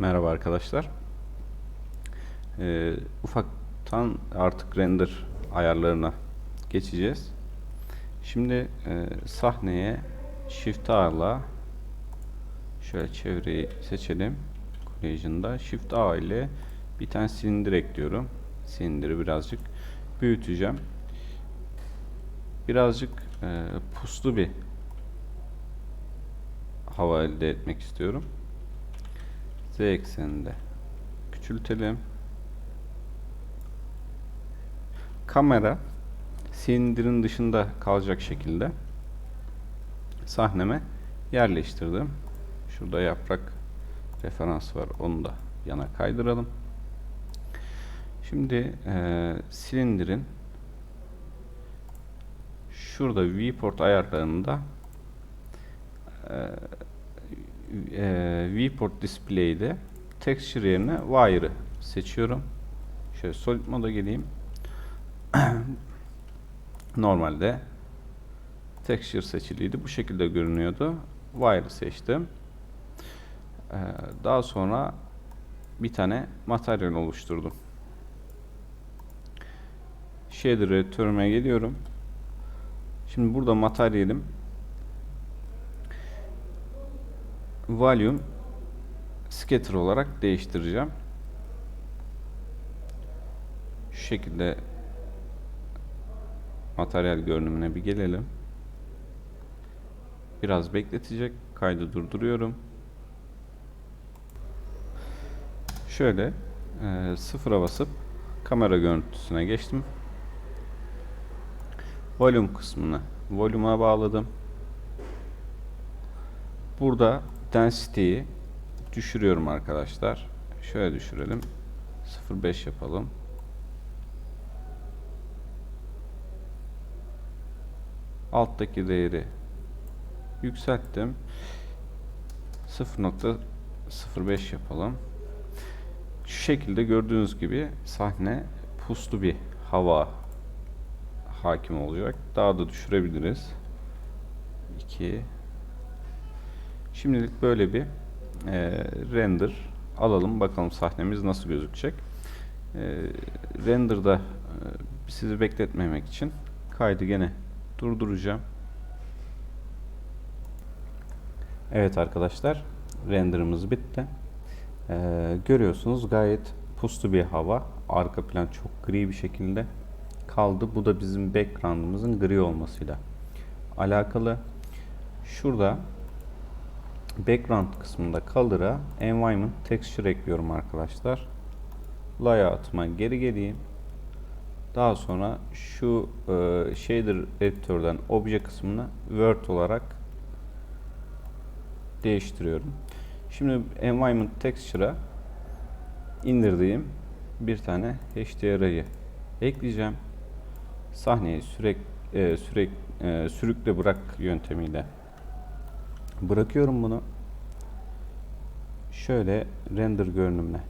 Merhaba arkadaşlar. Ee, ufaktan artık render ayarlarına geçeceğiz. Şimdi e, sahneye Shift A'la şöyle çevreyi seçelim. Collision'da Shift A ile bir tane silindir ekliyorum. Silindiri birazcık büyüteceğim. Birazcık e, puslu bir hava elde etmek istiyorum. Z ekseninde küçültelim. Kamera silindirin dışında kalacak şekilde sahneme yerleştirdim. Şurada yaprak referans var. Onu da yana kaydıralım. Şimdi e, silindirin şurada viewport ayarlarında e, e, viewport display'de texture yerine wire'ı seçiyorum. Şöyle solid moda geleyim. Normalde texture seçiliydi. Bu şekilde görünüyordu. Wire'ı seçtim. Ee, daha sonra bir tane materyal oluşturdum. Shader editörüme geliyorum. Şimdi burada materyalim volume scatter olarak değiştireceğim. Şu şekilde materyal görünümüne bir gelelim. Biraz bekletecek. Kaydı durduruyorum. Şöyle e, sıfıra basıp kamera görüntüsüne geçtim. Volume kısmını volume'a bağladım. Burada density'yi düşürüyorum arkadaşlar. Şöyle düşürelim. 0.5 yapalım. Alttaki değeri yükselttim. 0.05 yapalım. Şu şekilde gördüğünüz gibi sahne puslu bir hava hakim olacak. Daha da düşürebiliriz. 2 Şimdilik böyle bir e, render alalım. Bakalım sahnemiz nasıl gözükecek. E, render'da e, sizi bekletmemek için kaydı gene durduracağım. Evet arkadaşlar renderımız bitti. Ee, görüyorsunuz gayet puslu bir hava. Arka plan çok gri bir şekilde kaldı. Bu da bizim background'ımızın gri olmasıyla alakalı. Şurada background kısmında color'a environment texture ekliyorum arkadaşlar. Layout'ıma geri geleyim. Daha sonra şu e, shader editörden obje kısmını word olarak değiştiriyorum. Şimdi environment texture'a indirdiğim bir tane HDR'yı ekleyeceğim. Sahneyi sürek e, sürek e, sürükle bırak yöntemiyle bırakıyorum bunu. Şöyle render görünümüne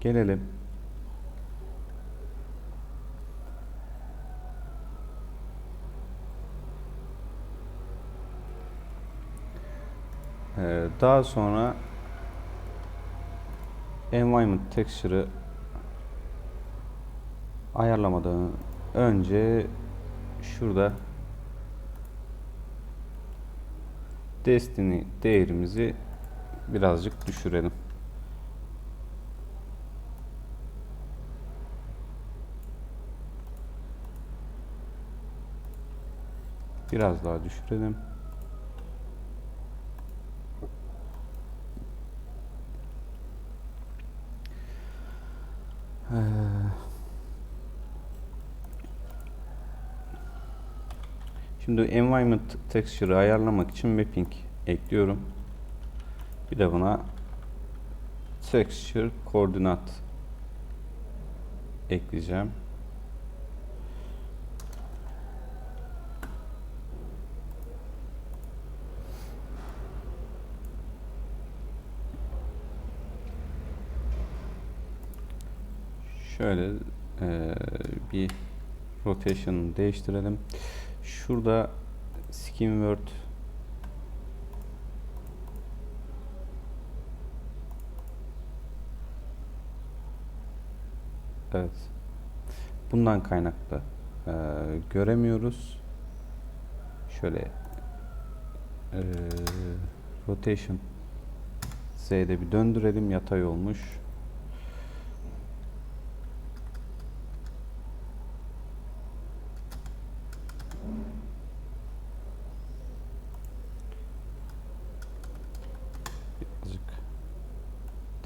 gelelim. Ee, daha sonra environment texture'ı ayarlamadan önce şurada destiny değerimizi birazcık düşürelim. Biraz daha düşürelim. Şimdi environment texture'ı ayarlamak için mapping ekliyorum. Bir de buna texture koordinat ekleyeceğim. Şöyle e, bir rotation değiştirelim. Şurada Skimword Evet. Bundan kaynaklı e, göremiyoruz. Şöyle e, rotation Z'de bir döndürelim. Yatay olmuş.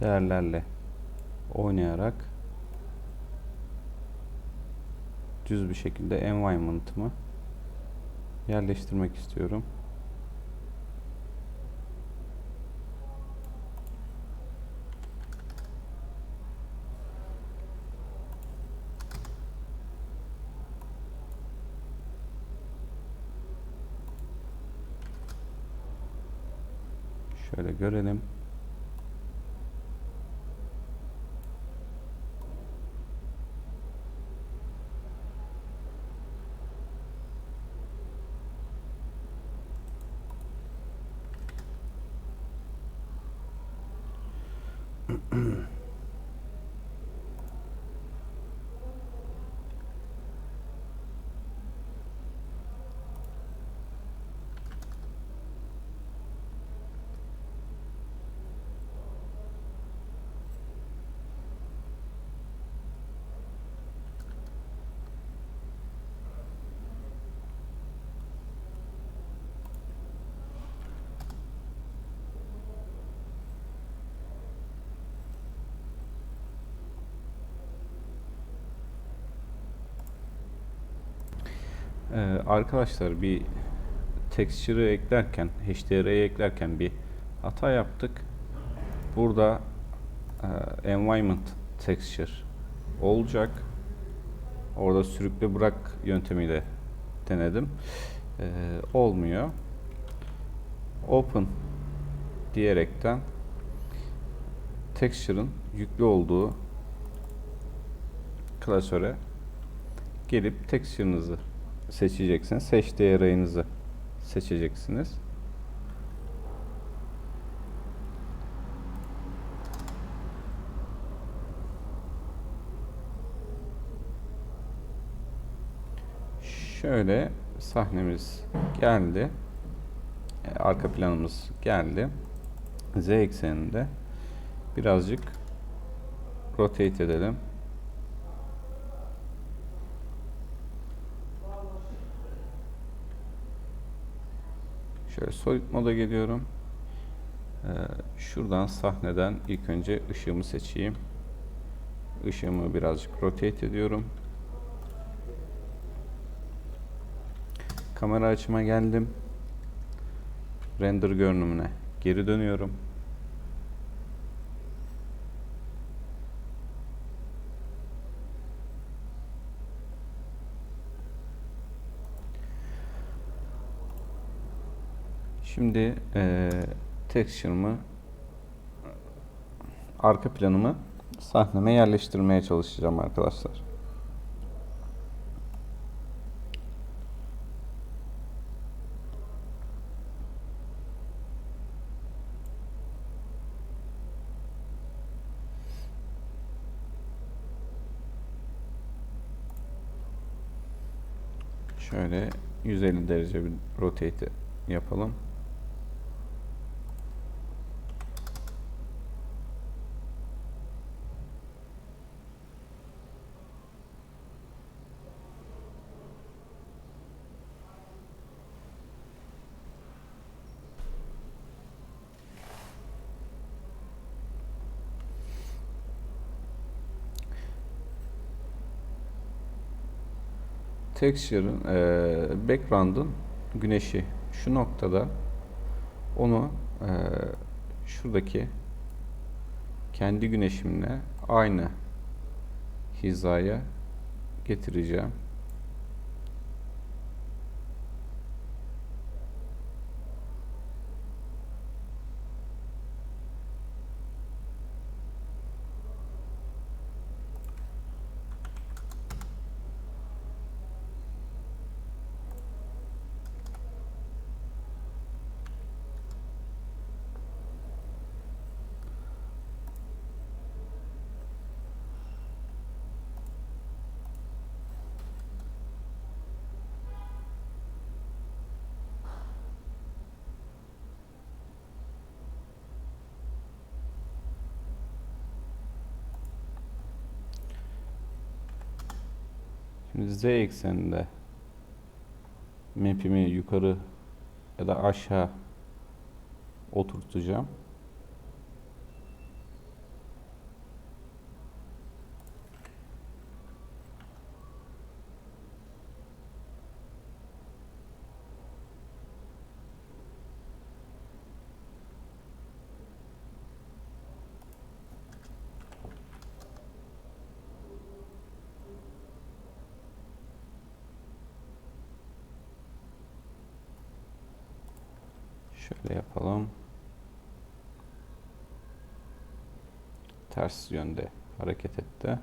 Değerlerle oynayarak düz bir şekilde environment'ımı yerleştirmek istiyorum. Şöyle görelim. mm Ee, arkadaşlar bir texture'ı eklerken, HDR'yi eklerken bir hata yaptık. Burada e, environment texture olacak. Orada sürükle bırak yöntemiyle denedim. Ee, olmuyor. Open diyerekten texture'ın yüklü olduğu klasöre gelip texture'ınızı seçeceksiniz. HDR arayınızı seçeceksiniz. Şöyle sahnemiz geldi. E, Arka planımız geldi. Z ekseninde birazcık rotate edelim. Şöyle solid moda geliyorum. Ee, şuradan sahneden ilk önce ışığımı seçeyim. Işığımı birazcık rotate ediyorum. Kamera açıma geldim. Render görünümüne geri dönüyorum. Şimdi e, texture'ımı arka planımı sahneme yerleştirmeye çalışacağım arkadaşlar. Şöyle 150 derece bir rotate yapalım. Texture'ın e, background'ın güneşi şu noktada onu e, şuradaki kendi güneşimle aynı hizaya getireceğim. Z ekseninde map'imi yukarı ya da aşağı oturtacağım. Şöyle yapalım. Ters yönde hareket etti.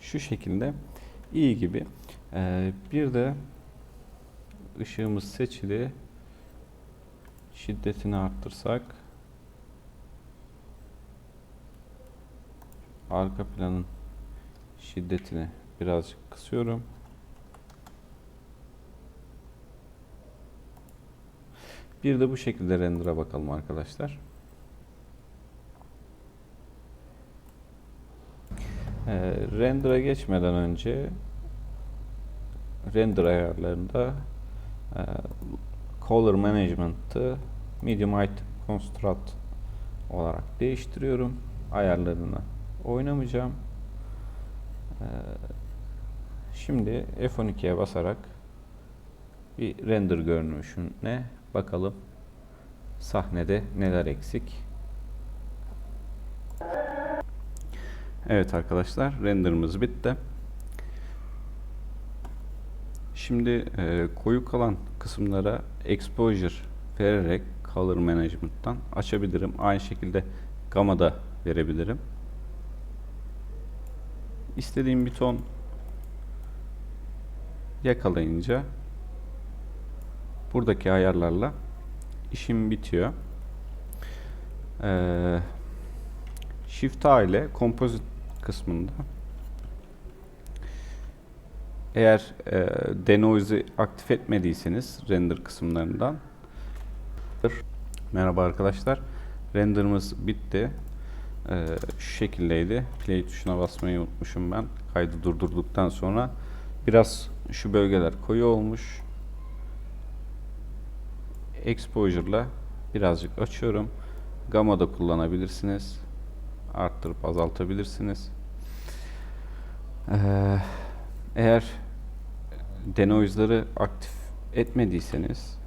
Şu şekilde iyi gibi. Ee, bir de ışığımız seçili. Şiddetini arttırsak arka planın şiddetini birazcık kısıyorum. Bir de bu şekilde render'a bakalım arkadaşlar. Ee, render'a geçmeden önce render ayarlarında e, color management'ı medium height constraint olarak değiştiriyorum ayarlarını oynamayacağım. Ee, şimdi F12'ye basarak bir render görünüşüne bakalım. Sahnede neler eksik. Evet arkadaşlar renderımız bitti. Şimdi e, koyu kalan kısımlara exposure vererek color management'tan açabilirim. Aynı şekilde gamma da verebilirim. İstediğim bir ton yakalayınca buradaki ayarlarla işim bitiyor. Ee, Shift A ile Composite kısmında eğer e, denoise'ı aktif etmediyseniz render kısımlarından Merhaba arkadaşlar. Renderımız bitti. Ee, şu şekildeydi. Play tuşuna basmayı unutmuşum ben. Kaydı durdurduktan sonra biraz şu bölgeler koyu olmuş. Exposure'la birazcık açıyorum. Gamma da kullanabilirsiniz. Arttırıp azaltabilirsiniz. Ee, eğer denoise'ları aktif etmediyseniz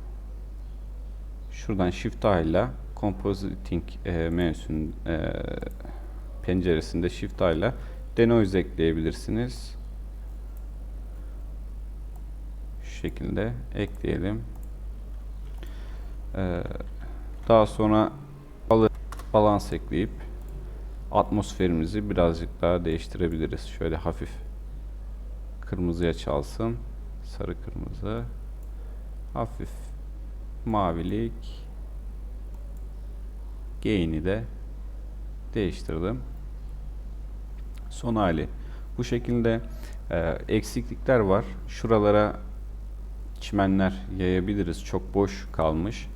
şuradan Shift A ile Compositing e, menüsünün e, penceresinde Shift A ile denoise ekleyebilirsiniz. Şu şekilde ekleyelim. E, daha sonra balans ekleyip atmosferimizi birazcık daha değiştirebiliriz. Şöyle hafif kırmızıya çalsın. Sarı kırmızı. Hafif mavilik gain'i de değiştirdim. Son hali bu şekilde e, eksiklikler var. Şuralara çimenler yayabiliriz. Çok boş kalmış.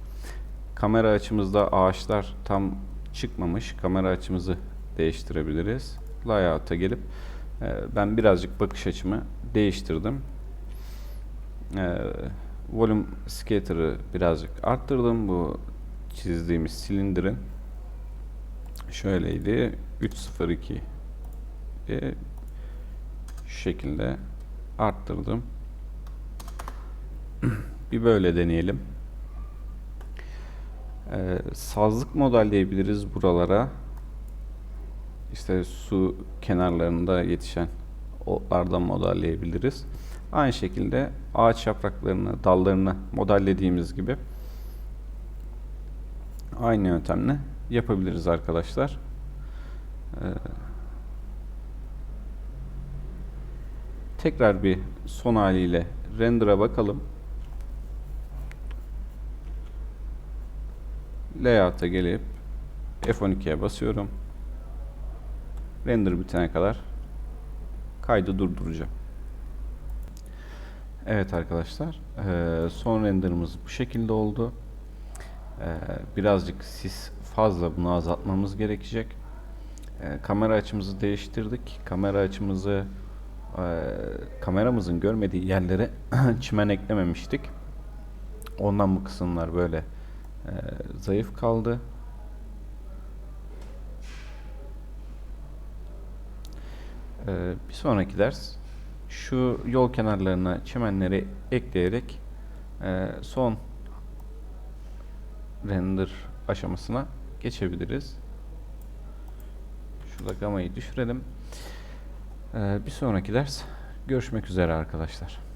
Kamera açımızda ağaçlar tam çıkmamış. Kamera açımızı değiştirebiliriz. Layout'a gelip e, ben birazcık bakış açımı değiştirdim. E, volume scatter'ı birazcık arttırdım. Bu çizdiğimiz silindirin şöyleydi. 302 e, şu şekilde arttırdım. bir böyle deneyelim. Ee, sazlık modelleyebiliriz buralara. İşte su kenarlarında yetişen otlardan modelleyebiliriz. Aynı şekilde ağaç yapraklarını, dallarını modellediğimiz gibi aynı yöntemle yapabiliriz arkadaşlar. Ee, tekrar bir son haliyle render'a bakalım. Layout'a gelip F12'ye basıyorum. Render bitene kadar kaydı durduracağım. Evet arkadaşlar, eee, son renderımız bu şekilde oldu. Eee, birazcık sis fazla bunu azaltmamız gerekecek. Eee, kamera açımızı değiştirdik. Kamera açımızı eee, kameramızın görmediği yerlere çimen eklememiştik. Ondan bu kısımlar böyle eee, zayıf kaldı. Eee, bir sonraki ders şu yol kenarlarına çimenleri ekleyerek eee, son render aşamasına geçebiliriz. Şurada gamayı düşürelim. Eee, bir sonraki ders görüşmek üzere arkadaşlar.